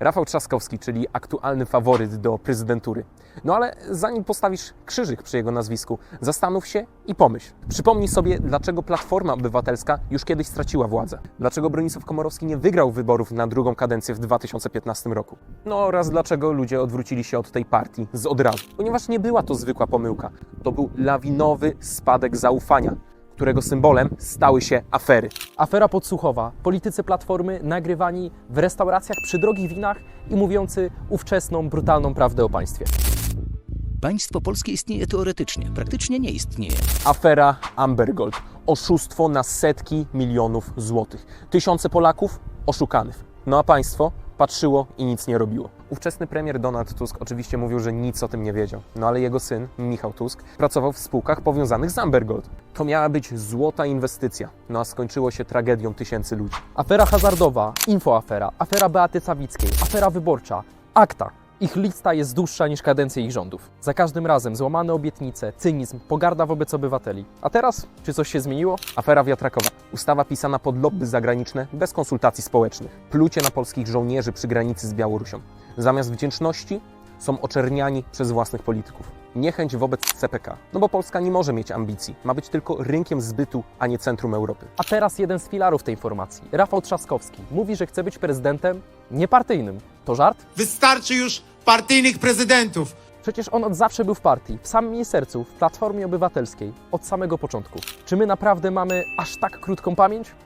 Rafał Trzaskowski, czyli aktualny faworyt do prezydentury. No ale zanim postawisz krzyżyk przy jego nazwisku, zastanów się i pomyśl. Przypomnij sobie, dlaczego Platforma Obywatelska już kiedyś straciła władzę. Dlaczego Bronisław Komorowski nie wygrał wyborów na drugą kadencję w 2015 roku. No oraz dlaczego ludzie odwrócili się od tej partii z od razu. Ponieważ nie była to zwykła pomyłka. To był lawinowy spadek zaufania którego symbolem stały się afery. Afera podsłuchowa. Politycy Platformy nagrywani w restauracjach przy drogich winach i mówiący ówczesną, brutalną prawdę o państwie. Państwo polskie istnieje teoretycznie, praktycznie nie istnieje. Afera Amber Gold. Oszustwo na setki milionów złotych. Tysiące Polaków oszukanych. No a państwo patrzyło i nic nie robiło. Ówczesny premier Donald Tusk oczywiście mówił, że nic o tym nie wiedział. No ale jego syn, Michał Tusk, pracował w spółkach powiązanych z Amber Gold. To miała być złota inwestycja. No a skończyło się tragedią tysięcy ludzi. Afera hazardowa, infoafera, afera Beaty Sawickiej, afera wyborcza, akta. Ich lista jest dłuższa niż kadencja ich rządów. Za każdym razem złamane obietnice, cynizm, pogarda wobec obywateli. A teraz, czy coś się zmieniło? Afera wiatrakowa. Ustawa pisana pod lobby zagraniczne bez konsultacji społecznych. Plucie na polskich żołnierzy przy granicy z Białorusią. Zamiast wdzięczności są oczerniani przez własnych polityków. Niechęć wobec CPK. No bo Polska nie może mieć ambicji. Ma być tylko rynkiem zbytu, a nie centrum Europy. A teraz jeden z filarów tej formacji, Rafał Trzaskowski, mówi, że chce być prezydentem niepartyjnym. To żart? Wystarczy już partyjnych prezydentów. Przecież on od zawsze był w partii, w samym jej sercu, w Platformie Obywatelskiej, od samego początku. Czy my naprawdę mamy aż tak krótką pamięć?